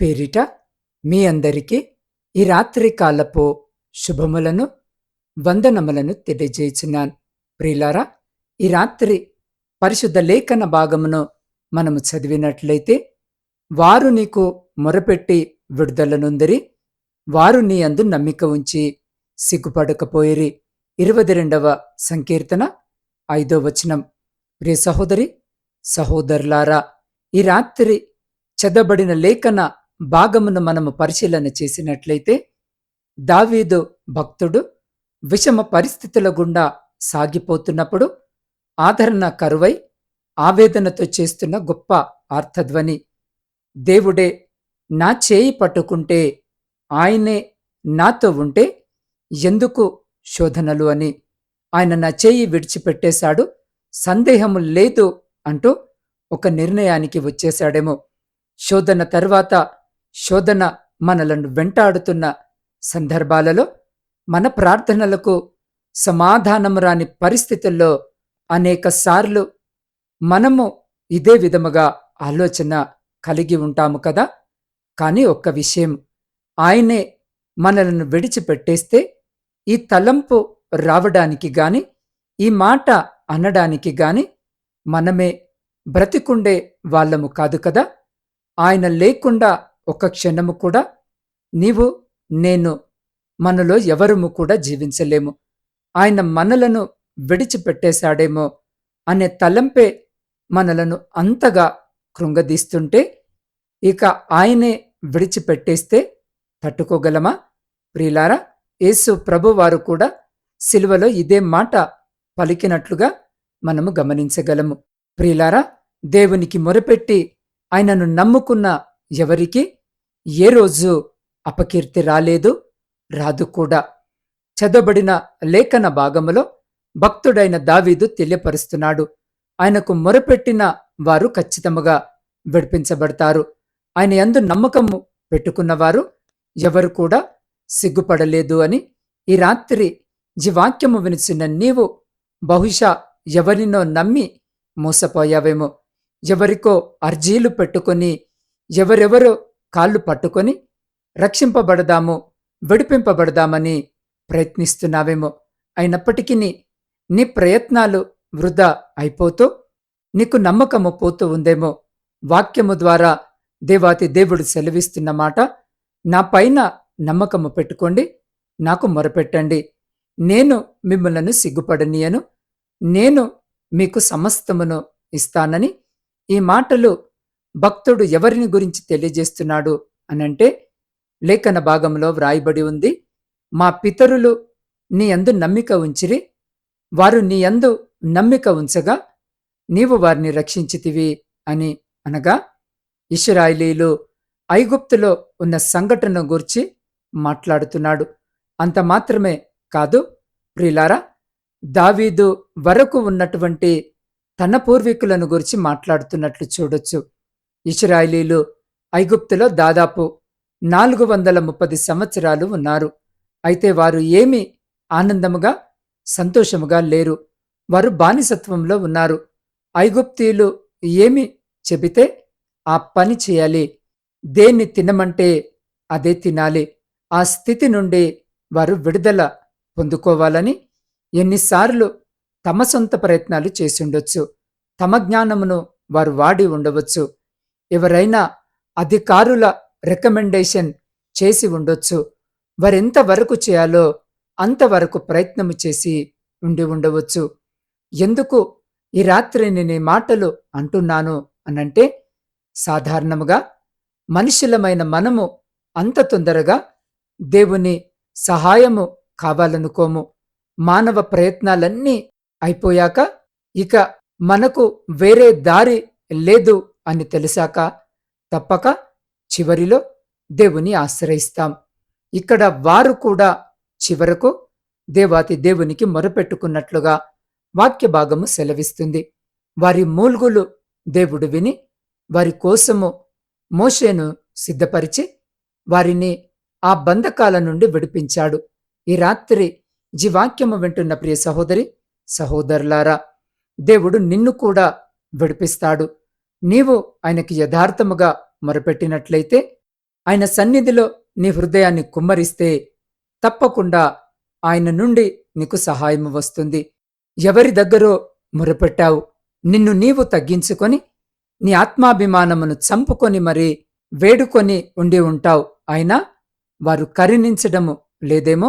పేరిట మీ అందరికీ ఈ రాత్రి కాలపు శుభములను వందనములను తెలియజేయుచున్నాను ప్రియులారా ఈ రాత్రి పరిశుద్ధ లేఖన భాగమును మనము చదివినట్లయితే వారు నీకు మొరపెట్టి విడుదలనుందరి వారు నీ అందు నమ్మిక ఉంచి సిగ్గుపడకపోయిరి. ఇరవై రెండవ సంకీర్తన ఐదో వచనం. ప్రియ సహోదరి సహోదరులారా ఈ రాత్రి చెదబడిన లేఖన భాగమును మనము పరిశీలన చేసినట్లయితే దావీదు భక్తుడు విషమ పరిస్థితుల గుండా సాగిపోతున్నప్పుడు ఆదరణ కరువై ఆవేదనతో చేస్తున్న గొప్ప ఆర్థధ్వని. దేవుడే నా చేయి పట్టుకుంటే ఆయనే నాతో ఉంటే ఎందుకు శోధనలు అని. ఆయన నా చేయి విడిచిపెట్టేశాడు సందేహము లేదు అంటూ ఒక నిర్ణయానికి వచ్చేశాడేమో. శోధన తర్వాత శోధన మనలను వెంటాడుతున్న సందర్భాలలో మన ప్రార్థనలకు సమాధానము రాని పరిస్థితుల్లో అనేకసార్లు మనము ఇదే విధముగా ఆలోచన కలిగి ఉంటాము కదా? కానీ ఒక్క విషయం ఆయనే మనలను విడిచిపెట్టేస్తే ఈ తలంపు రావడానికి గాని ఈ మాట అనడానికి గాని మనమే బ్రతికుండే వాళ్ళము కాదు కదా? ఆయన లేకుండా ఒక్క క్షణము కూడా నీవు నేను మనలో ఎవరము కూడా జీవించలేము. ఆయన మనలను విడిచిపెట్టేశాడేమో అనే తలంపే మనలను అంతగా కృంగదీస్తుంటే ఇక ఆయనే విడిచిపెట్టేస్తే తట్టుకోగలమా? ప్రియులారా యేసు ప్రభువారు కూడా సిలువలో ఇదే మాట పలికినట్లుగా మనము గమనించగలము. ప్రియులారా దేవునికి మొరపెట్టి ఆయనను నమ్ముకున్న ఎవరికి ఏ రోజు అపకీర్తి రాలేదు? రాదు కూడా. చదవబడిన లేఖన భాగములో భక్తుడైన దావీదు తెలియపరుస్తున్నాడు. ఆయనకు మొరపెట్టిన వారు ఖచ్చితముగా విడిపించబడతారు. ఆయన ఎందు నమ్మకము పెట్టుకున్నవారు ఎవరు కూడా సిగ్గుపడలేదు అని ఈ రాత్రి ఈ వాక్యము వినిచిన నీవు బహుశా ఎవరినో నమ్మి మోసపోయావేమో. ఎవరికో అర్జీలు పెట్టుకొని ఎవరెవరో కాళ్ళు పట్టుకొని రక్షింపబడదాము విడిపింపబడదామని ప్రయత్నిస్తున్నావేమో. అయినప్పటికీ నీ ప్రయత్నాలు వృధా అయిపోతూ నీకు నమ్మకము పోతూ ఉందేమో. వాక్యము ద్వారా దేవాతి దేవుడు సెలవిస్తున్న మాట నా పైన నమ్మకము పెట్టుకోండి నాకు మొరపెట్టండి. నేను మిమ్మలను సిగ్గుపడనీయను నేను మీకు సమస్తమును ఇస్తానని ఈ మాటలు భక్తుడు ఎవరిని గురించి తెలియజేస్తున్నాడు అనంటే లేఖన భాగంలో వ్రాయబడి ఉంది మా పితరులు నీ అందు నమ్మిక ఉంచిరి వారు నీ అందు నమ్మిక ఉంచగా నీవు వారిని రక్షించితివి అని అనగా ఇషరాయిలీలు ఐగుప్తులో ఉన్న సంఘటన గురించి మాట్లాడుతున్నాడు. అంత మాత్రమే కాదు ప్రిలారా దావీదు వరకు ఉన్నటువంటి తన పూర్వీకులను గురించి మాట్లాడుతున్నట్లు చూడొచ్చు. ఇస్రాయిలీలు ఐగుప్తులో దాదాపు నాలుగు వందల ముప్పది సంవత్సరాలు ఉన్నారు. అయితే వారు ఏమి ఆనందముగా సంతోషముగా లేరు. వారు బానిసత్వంలో ఉన్నారు. ఐగుప్తీయులు ఏమి చెబితే ఆ పని చేయాలి. దేన్ని తినమంటే అదే తినాలి. ఆ స్థితి నుండి వారు విడుదల పొందుకోవాలని ఎన్నిసార్లు తమ సొంత ప్రయత్నాలు చేసుండొచ్చు తమ జ్ఞానమును వారు వాడి ఉండవచ్చు. ఎవరైనా అధికారుల రికమెండేషన్ చేసి ఉండొచ్చు. వారెంత వరకు చేయాలో అంతవరకు ప్రయత్నము చేసి ఉండి ఉండవచ్చు. ఎందుకు ఈ రాత్రి నేను ఈ మాటలు అంటున్నాను అనంటే సాధారణముగా మనుషులమైన మనము అంత తొందరగా దేవుని సహాయము కావాలనుకోము. మానవ ప్రయత్నాలన్నీ అయిపోయాక ఇక మనకు వేరే దారి లేదు. అని తెలిసాక తప్పక చివరిలో దేవుని ఆశ్రయిస్తాం. ఇక్కడ వారు కూడా చివరకు దేవాతి దేవునికి మొరపెట్టుకున్నట్లుగా వాక్య భాగము సెలవిస్తుంది. వారి మూల్గులు దేవుడు విని వారి కోసము మోషేను సిద్ధపరిచి వారిని ఆ బంధకాల నుండి విడిపించాడు. ఈ రాత్రి జీవాక్యము వింటున్న ప్రియ సహోదరి సహోదరులారా దేవుడు నిన్ను కూడా విడిపిస్తాడు. నీవు ఆయనకి యథార్థముగా మొరపెట్టినట్లయితే ఆయన సన్నిధిలో నీ హృదయాన్ని కుమ్మరిస్తే తప్పకుండా ఆయన నుండి నీకు సహాయం వస్తుంది. ఎవరి దగ్గరో మొరపెట్టావు నిన్ను నీవు తగ్గించుకొని నీ ఆత్మాభిమానమును చంపుకొని మరి వేడుకొని ఉండి ఉంటావు. అయినా వారు కరుణించడము లేదేమో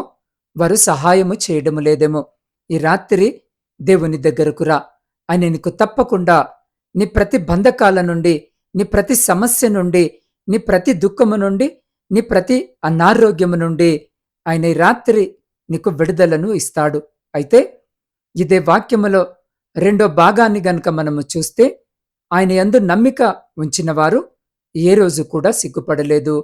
వారు సహాయము చేయడము లేదేమో. ఈ రాత్రి దేవుని దగ్గరకు రా. ఆయన నీకు తప్పకుండా నీ ప్రతి బంధకాల నుండి నీ ప్రతి సమస్య నుండి నీ ప్రతి దుఃఖము నుండి నీ ప్రతి అనారోగ్యము నుండి ఆయన ఈ రాత్రి నీకు విడుదలను ఇస్తాడు. అయితే ఇదే వాక్యములో రెండో భాగాన్ని గనక మనము చూస్తే ఆయన యందు నమ్మిక ఉంచిన వారు ఏ రోజు కూడా సిగ్గుపడలేదు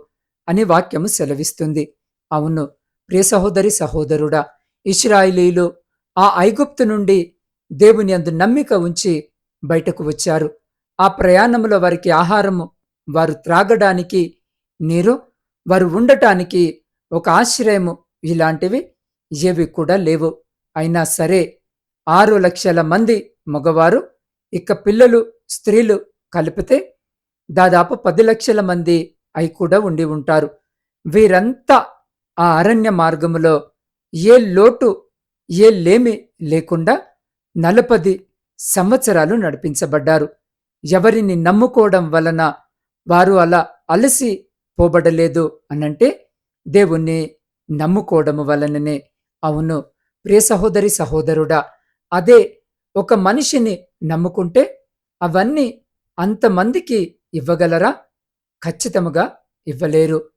అని వాక్యము సెలవిస్తుంది. అవును ప్రియ సహోదరి సహోదరుడా ఇస్రాయిలీలు ఆ ఐగుప్తు నుండి దేవుని అందు నమ్మిక ఉంచి బయటకు వచ్చారు. ఆ ప్రయాణంలో వారికి ఆహారము వారు త్రాగడానికి నీరు వారు ఉండటానికి ఒక ఆశ్రయము ఇలాంటివి ఏవి కూడా లేవు. అయినా సరే ఆరు లక్షల మంది మగవారు ఇక పిల్లలు స్త్రీలు కలిపితే దాదాపు పది లక్షల మంది అయి కూడా ఉండి ఉంటారు. వీరంతా ఆ అరణ్య మార్గములో ఏ లోటు ఏ లేమి లేకుండా నలపది సంవత్సరాలు నడిపించబడ్డారు. ఎవరిని నమ్ముకోవడం వలన వారు అలా అలసి పోబడలేదు అనంటే దేవుణ్ణి నమ్ముకోవడము వలననే. అవును ప్రియ సహోదరి సహోదరుడా అదే ఒక మనిషిని నమ్ముకుంటే అవన్నీ అంతమందికి ఇవ్వగలరా? ఖచ్చితముగా ఇవ్వలేరు.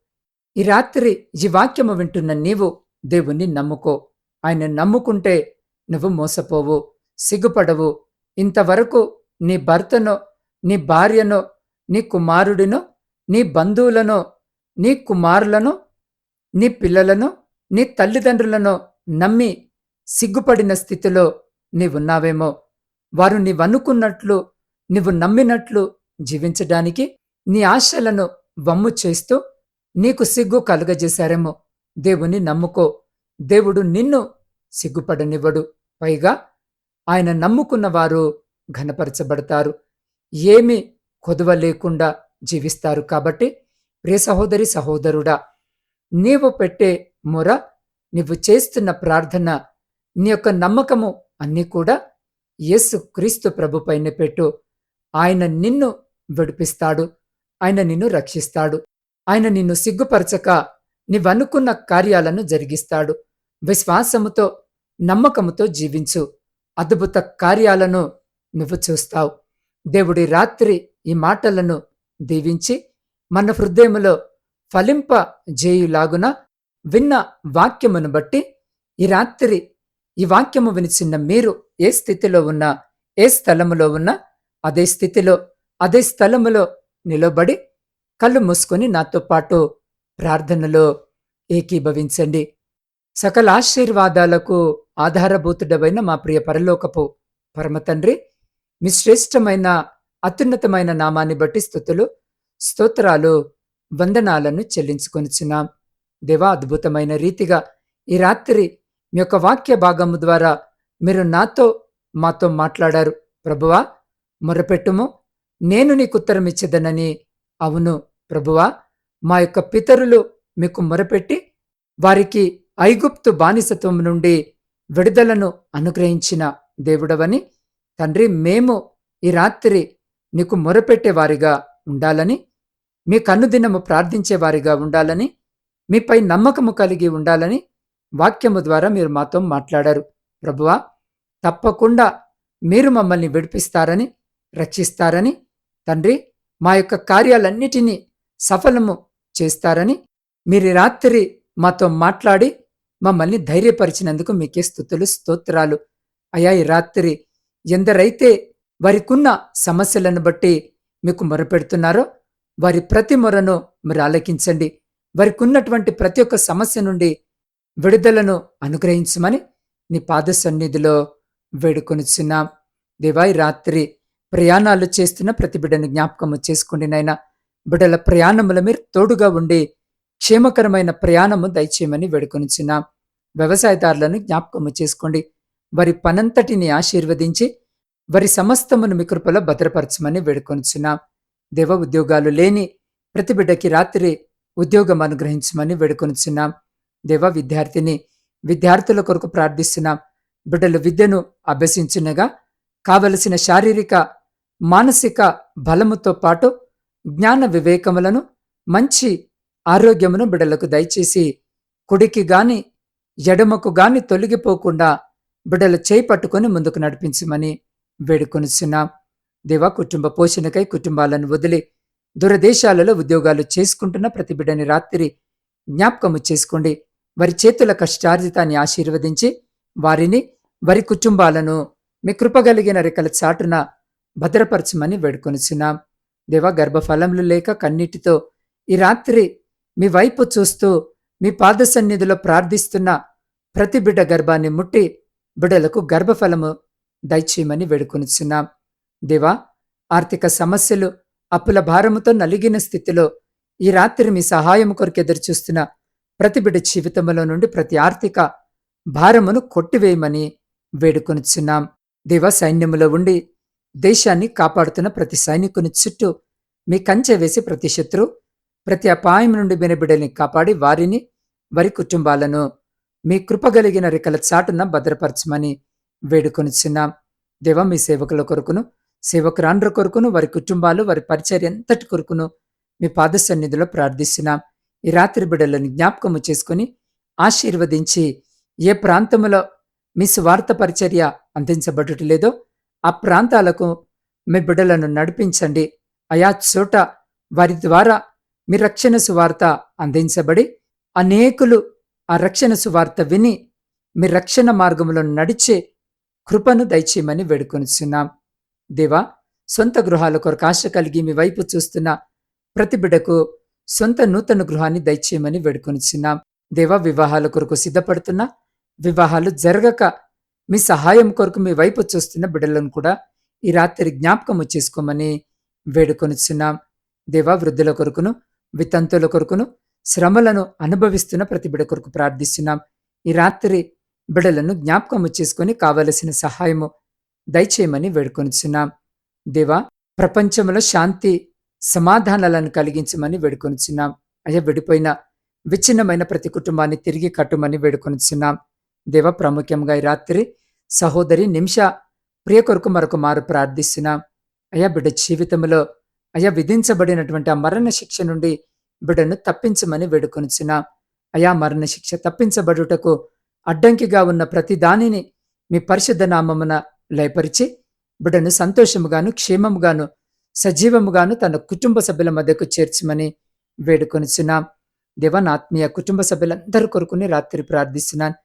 ఈ రాత్రి ఈ వాక్యము వింటున్న నీవు దేవుణ్ణి నమ్ముకో. ఆయన నమ్ముకుంటే నువ్వు మోసపోవు సిగ్గుపడవు ఇంతవరకు నీ భర్తనో నీ భార్యనో నీ కుమారుడినో నీ బంధువులను నీ కుమారులను నీ పిల్లలను నీ తల్లిదండ్రులను నమ్మి సిగ్గుపడిన స్థితిలో నీవున్నావేమో. వారు నీవనుకున్నట్లు నీవు నమ్మినట్లు జీవించడానికి నీ ఆశలను వమ్ము చేస్తూ నీకు సిగ్గు కలుగజేశారేమో. దేవుని నమ్ముకో. దేవుడు నిన్ను సిగ్గుపడనివ్వడు. పైగా ఆయన నమ్ముకున్న వారు ఘనపరచబడతారు. ఏమి కొదవ లేకుండా జీవిస్తారు కాబట్టి ప్రియ సహోదరి సహోదరుడా నీవు పెట్టే మొర నీవు చేస్తున్న ప్రార్థన నీ యొక్క నమ్మకము అన్నీ కూడా యేసు క్రీస్తు ప్రభుపైన పెట్టు. ఆయన నిన్ను విడిపిస్తాడు ఆయన నిన్ను రక్షిస్తాడు ఆయన నిన్ను సిగ్గుపరచక నీవనుకున్న కార్యాలను జరిగిస్తాడు. విశ్వాసముతో నమ్మకముతో జీవించు. అద్భుత కార్యాలను నువ్వు చూస్తావు. దేవుడి రాత్రి ఈ మాటలను దీవించి మన హృదయములో ఫలింప జేయులాగున విన్న వాక్యమును బట్టి ఈ రాత్రి ఈ వాక్యము వినిచిన్న మీరు ఏ స్థితిలో ఉన్నా ఏ స్థలములో ఉన్నా అదే స్థితిలో అదే స్థలములో నిలబడి కళ్ళు మూసుకొని నాతో పాటు ప్రార్థనలో ఏకీభవించండి. సకల ఆశీర్వాదాలకు ఆధారభూతుడమైన మా ప్రియ పరలోకపు పరమతండ్రి మీ శ్రేష్టమైన అత్యున్నతమైన నామాన్ని బట్టి స్థుతులు స్తోత్రాలు వందనాలను చెల్లించుకొనిచున్నాం. దేవా అద్భుతమైన రీతిగా ఈ రాత్రి మీ యొక్క వాక్య భాగము ద్వారా మీరు నాతో మాతో మాట్లాడారు. ప్రభువా మొరపెట్టుము. నేను నీకు ఉత్తరం ఇచ్చేదనని అవును ప్రభువా. మా యొక్క పితరులు మీకు మొరపెట్టి వారికి ఐగుప్తు బానిసత్వం నుండి విడుదలను అనుగ్రహించిన దేవుడవని తండ్రి మేము ఈ రాత్రి నీకు మొరపెట్టేవారిగా ఉండాలని మీ కన్నుదినము ప్రార్థించేవారిగా ఉండాలని మీపై నమ్మకము కలిగి ఉండాలని వాక్యము ద్వారా మీరు మాతో మాట్లాడారు. ప్రభువా తప్పకుండా మీరు మమ్మల్ని విడిపిస్తారని రక్షిస్తారని తండ్రి మా యొక్క కార్యాలన్నిటినీ సఫలము చేస్తారని మీరు రాత్రి మాతో మాట్లాడి మమ్మల్ని ధైర్యపరిచినందుకు మీకే స్థుతులు స్తోత్రాలు. అయా ఈ రాత్రి ఎందరైతే వారికున్న సమస్యలను బట్టి మీకు మొరపెడుతున్నారో వారి ప్రతి మొరను మీరు ఆలకించండి. వారికి ఉన్నటువంటి ప్రతి ఒక్క సమస్య నుండి విడుదలను అనుగ్రహించమని నీ పాద సన్నిధిలో వేడుకొనిచున్నాం దేవాయి రాత్రి ప్రయాణాలు చేస్తున్న ప్రతి బిడ్డను జ్ఞాపకము చేసుకోండి నాయన. బిడ్డల ప్రయాణముల మీరు తోడుగా ఉండి క్షేమకరమైన ప్రయాణము దయచేయమని వేడుకొనిచున్నాం. వ్యవసాయదారులను జ్ఞాపకము చేసుకోండి. వారి పనంతటిని ఆశీర్వదించి వారి సమస్తమును మీ కృపలో భద్రపరచమని వేడుకొనిచున్నాం. దేవ ఉద్యోగాలు లేని ప్రతి బిడ్డకి రాత్రి ఉద్యోగం అనుగ్రహించమని వేడుకొనిచున్నాం. దేవ విద్యార్థిని విద్యార్థుల కొరకు ప్రార్థిస్తున్నాం. బిడ్డలు విద్యను అభ్యసించినగా కావలసిన శారీరక మానసిక బలముతో పాటు జ్ఞాన వివేకములను మంచి ఆరోగ్యమును బిడలకు దయచేసి కుడికి గాని ఎడమకు గాని తొలగిపోకుండా బిడలు చేయి పట్టుకొని ముందుకు నడిపించమని వేడుకొనిచున్నాం. దేవా కుటుంబ పోషణకై కుటుంబాలను వదిలి దూరదేశాలలో ఉద్యోగాలు చేసుకుంటున్న ప్రతి బిడ్డని రాత్రి జ్ఞాపకము చేసుకోండి. వారి చేతుల కష్టార్జితాన్ని ఆశీర్వదించి వారిని వారి కుటుంబాలను మీ కృపగలిగిన రెక్కల చాటున భద్రపరచమని వేడుకొనిచున్నాం. దేవా గర్భఫలములు లేక కన్నీటితో ఈ రాత్రి మీ వైపు చూస్తూ మీ పాదసన్నిధిలో ప్రార్థిస్తున్న ప్రతి బిడ్డ గర్భాన్ని ముట్టి బిడ్డలకు గర్భఫలము దయచేయమని వేడుకొనిచున్నాం. దేవా ఆర్థిక సమస్యలు అప్పుల భారముతో నలిగిన స్థితిలో ఈ రాత్రి మీ సహాయం కొరకు ఎదురుచూస్తున్న ప్రతి బిడ్డ జీవితంలో నుండి ప్రతి ఆర్థిక భారమును కొట్టివేయమని వేడుకొనిచున్నాం. దేవ సైన్యములో ఉండి దేశాన్ని కాపాడుతున్న ప్రతి సైనికుని చుట్టూ మీ కంచె వేసి ప్రతి శత్రు ప్రతి అపాయం నుండి బినబిడల్ని కాపాడి వారిని వారి కుటుంబాలను మీ కృపగలిగిన రెక్కల చాటున భద్రపరచమని వేడుకొనిచున్నాం దేవ మీ సేవకుల కొరకును సేవకురాండ్ర కొరకును వారి కుటుంబాలు వారి పరిచర్య ఎంతటి కొరకును మీ పాద సన్నిధిలో ప్రార్థిస్తున్నాం. ఈ రాత్రి బిడ్డలను జ్ఞాపకము చేసుకుని ఆశీర్వదించి ఏ ప్రాంతంలో మీ స్వార్థ పరిచర్య అందించబడటం లేదో ఆ ప్రాంతాలకు మీ బిడ్డలను నడిపించండి. అయా చోట వారి ద్వారా మీ రక్షణ సువార్త అందించబడి అనేకులు ఆ రక్షణ సువార్త విని మీ రక్షణ మార్గంలో నడిచే కృపను దయచేయమని వేడుకొనిచున్నాం. దేవా సొంత గృహాల కొరకు ఆశ కలిగి మీ వైపు చూస్తున్న ప్రతి బిడ్డకు సొంత నూతన గృహాన్ని దయచేయమని వేడుకొనిచున్నాం. దేవా వివాహాల కొరకు సిద్ధపడుతున్న వివాహాలు జరగక మీ సహాయం కొరకు మీ వైపు చూస్తున్న బిడ్డలను కూడా ఈ రాత్రి జ్ఞాపకము చేసుకోమని వేడుకొనిచున్నాం. దేవా వృద్ధుల కొరకును వితంతుల కొరకును శ్రమలను అనుభవిస్తున్న ప్రతి బిడ కొరకు ప్రార్థిస్తున్నాం. ఈ రాత్రి బిడలను జ్ఞాపకము చేసుకొని కావలసిన సహాయము దయచేయమని వేడుకొనిచున్నాం. దేవా ప్రపంచంలో శాంతి సమాధానాలను కలిగించమని వేడుకొనిచున్నాం. అయ్యా విడిపోయిన విచ్ఛిన్నమైన ప్రతి కుటుంబాన్ని తిరిగి కట్టుమని వేడుకొనిచున్నాం. దేవ ప్రాముఖ్యంగా ఈ రాత్రి సహోదరి నిమిష ప్రియ కొరకు మరొక మారు ప్రార్థిస్తున్నాం. అయ్యా బిడ్డ జీవితంలో అయ్యా విధించబడినటువంటి ఆ మరణ శిక్ష నుండి బిడ్డను తప్పించమని వేడుకొనిచున్నాం. అయా మరణ శిక్ష తప్పించబడుటకు అడ్డంకిగా ఉన్న ప్రతి దానిని మీ పరిశుద్ధ నామమున లయపరిచి బిడ్డను సంతోషముగాను క్షేమముగాను సజీవముగాను తన కుటుంబ సభ్యుల మధ్యకు చేర్చమని వేడుకొనిచున్నాం. దేవన్ ఆత్మీయ కుటుంబ సభ్యులందరి కొరకుని రాత్రి ప్రార్థిస్తున్నాను.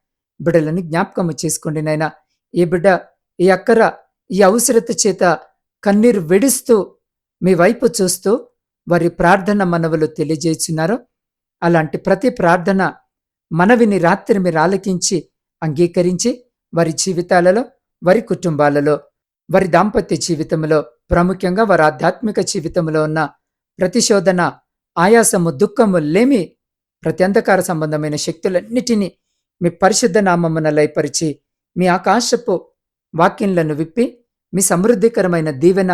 బిడ్డలను జ్ఞాపకము చేసుకోండి నాయన. ఈ బిడ్డ ఈ అక్కర ఈ అవసరత చేత కన్నీరు వెడుస్తూ మీ వైపు చూస్తూ వారి ప్రార్థన మనవులు తెలియజేస్తున్నారో అలాంటి ప్రతి ప్రార్థన మనవిని రాత్రి మీరు ఆలకించి అంగీకరించి వారి జీవితాలలో వారి కుటుంబాలలో వారి దాంపత్య జీవితంలో ప్రాముఖ్యంగా వారి ఆధ్యాత్మిక జీవితంలో ఉన్న ప్రతిశోధన ఆయాసము దుఃఖము లేమి ప్రతి అంధకార సంబంధమైన శక్తులన్నిటినీ మీ పరిశుద్ధ నామమున లయపరిచి మీ ఆకాశపు వాక్యంలను విప్పి మీ సమృద్ధికరమైన దీవెన